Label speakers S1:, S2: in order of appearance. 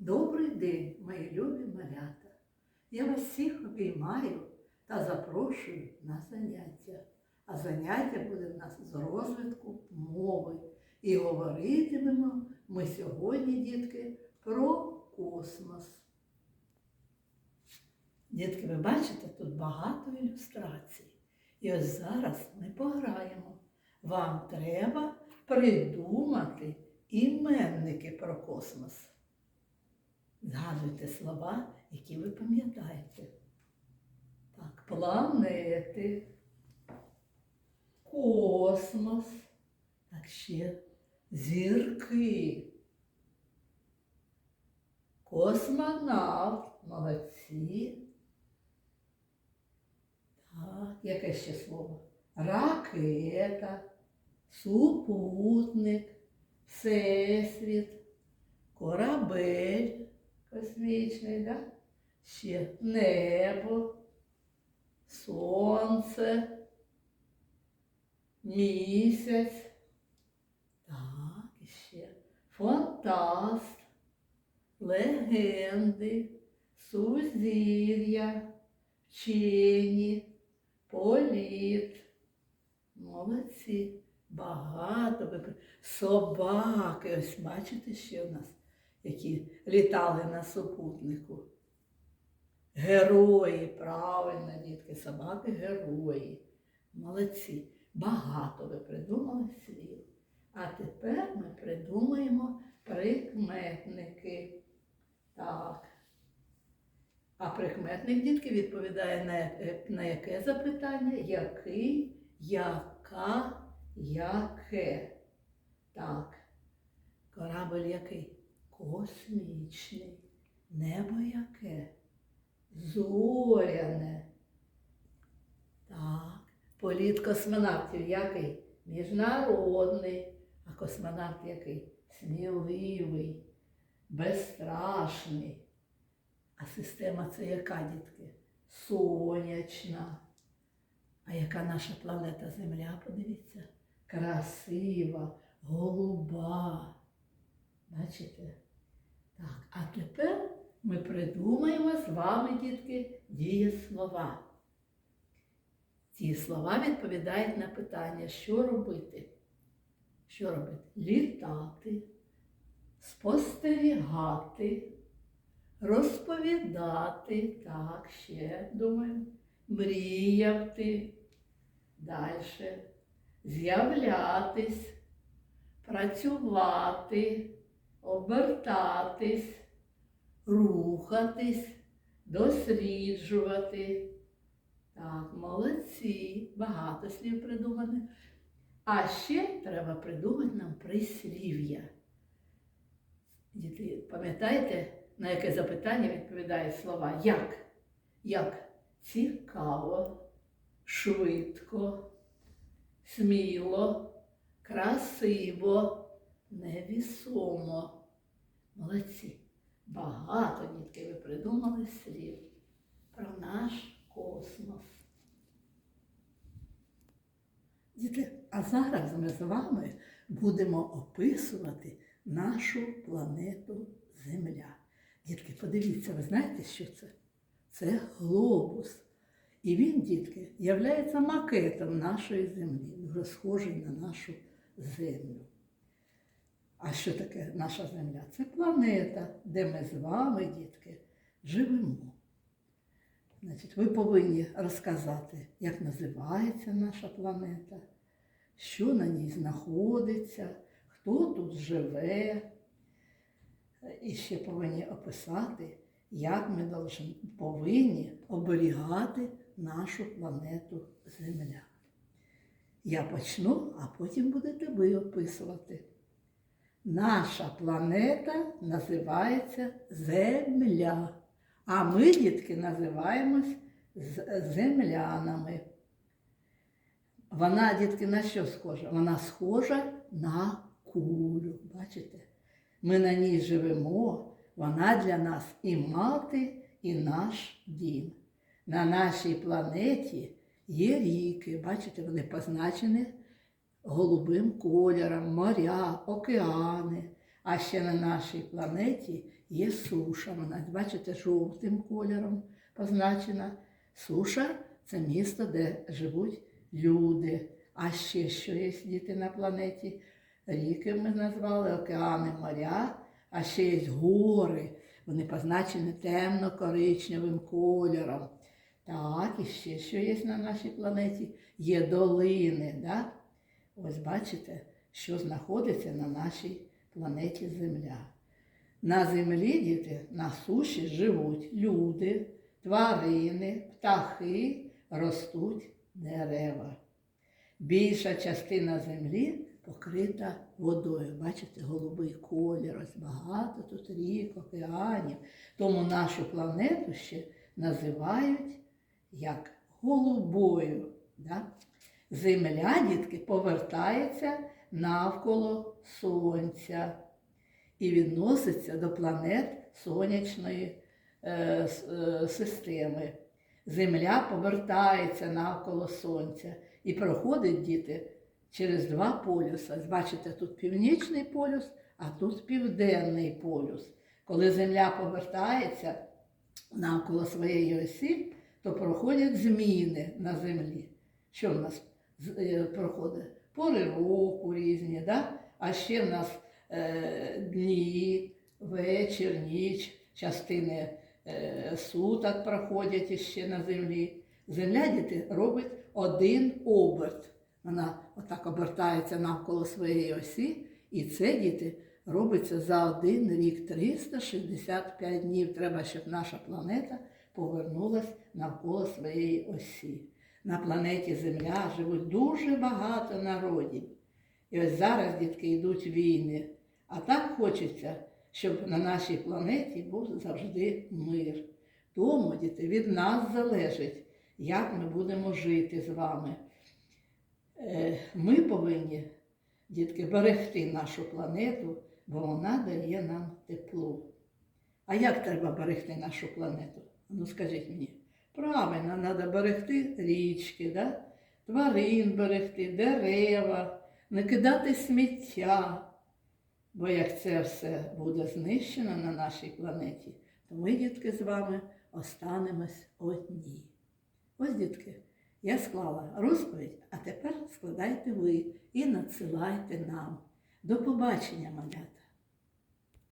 S1: Добрий день, мої любі малята. Я вас всіх обіймаю та запрошую на заняття. А заняття буде в нас з розвитку мови. І говоритимемо ми сьогодні, дітки, про космос. Дітки, ви бачите, тут багато ілюстрацій. І ось зараз ми пограємо. Вам треба придумати іменники про космос. Згадуйте слова, які ви пам'ятаєте. Так, планети, космос, так ще зірки. Космонавт, молодці. Так, яке ще слово? Ракета, супутник, всесвіт, корабель космічний, да? ще небо, сонце, місяць. Так, і ще фантаст, легенди, сузір'я, вчені, політ. Молодці. Багато собаки. Ось бачите, ще в нас, які літали на супутнику. Герої, правильно, дітки, собаки герої. Молодці. Багато ви придумали слів. А тепер ми придумаємо прикметники. Так. А прикметник, дітки, відповідає на, на яке запитання? Який, яка, яке. Так. Корабль який? Космічний. Небо яке? Зоряне. Так. Політ космонавтів який? Міжнародний. А космонавт який? Сміливий, безстрашний. А система це яка, дітки? Сонячна. А яка наша планета Земля, подивіться? Красива, голуба. Бачите? Так, а тепер ми придумаємо з вами, дітки, дієслова. Ці слова відповідають на питання, що робити. Що робити? Літати, спостерігати, розповідати, так, ще думаю, мріяти, далі, з'являтись, працювати, обертатись, рухатись, досліджувати. Так, молодці, багато слів придумано. А ще треба придумати нам прислів'я. Діти, пам'ятаєте, на яке запитання відповідає слова як? Як цікаво, швидко, сміло, красиво, невісомо. Молодці. Багато дітки ви придумали слів про наш космос. Діти, а зараз ми з вами будемо описувати нашу планету Земля. Дітки, подивіться, ви знаєте, що це? Це глобус. І він, дітки, являється макетом нашої землі, дуже схожий на нашу землю. А що таке наша земля? Це планета, де ми з вами, дітки, живемо. Значить, ви повинні розказати, як називається наша планета, що на ній знаходиться, хто тут живе. І ще повинні описати, як ми повинні оберігати нашу планету Земля. Я почну, а потім будете ви описувати. Наша планета називається Земля. А ми, дітки, називаємось землянами. Вона, дітки, на що схожа? Вона схожа на кулю. Бачите? Ми на ній живемо, вона для нас і мати, і наш дім. На нашій планеті є ріки, бачите, вони позначені голубим кольором, моря, океани. А ще на нашій планеті є суша. Вона, бачите, жовтим кольором позначена. Суша це місто, де живуть люди. А ще що є діти на планеті? Ріки ми назвали, океани, моря, а ще є гори. Вони позначені темно-коричневим кольором. Так, і ще що є на нашій планеті? Є долини. Да? Ось бачите, що знаходиться на нашій планеті Земля. На землі, діти, на суші живуть люди, тварини, птахи, ростуть дерева. Більша частина землі покрита водою. Бачите, голубий колір, ось багато тут рік, океанів. Тому нашу планету ще називають як голубою. Да? Земля, дітки, повертається навколо Сонця і відноситься до планет сонячної е, е, системи. Земля повертається навколо Сонця і проходить діти через два полюса. Бачите, тут північний полюс, а тут південний полюс. Коли Земля повертається навколо своєї осі, то проходять зміни на землі. Що в нас проходить? Пори року різні, да? а ще в нас е, дні, вечір, ніч, частини е, суток проходять іще на землі. Земля діти робить один оберт. Вона отак обертається навколо своєї осі, і це діти робиться за один рік 365 днів. Треба, щоб наша планета повернулась навколо своєї осі. На планеті Земля живуть дуже багато народів. І ось зараз, дітки, йдуть війни. А так хочеться, щоб на нашій планеті був завжди мир. Тому, діти, від нас залежить, як ми будемо жити з вами. Е, Ми повинні, дітки, берегти нашу планету, бо вона дає нам тепло. А як треба берегти нашу планету? Ну скажіть мені. Правильно, треба берегти річки, да? тварин берегти, дерева, не кидати сміття. Бо як це все буде знищено на нашій планеті, то ми, дітки, з вами останемось одні. Ось, дітки, я склала розповідь, а тепер складайте ви і надсилайте нам. До побачення, малята!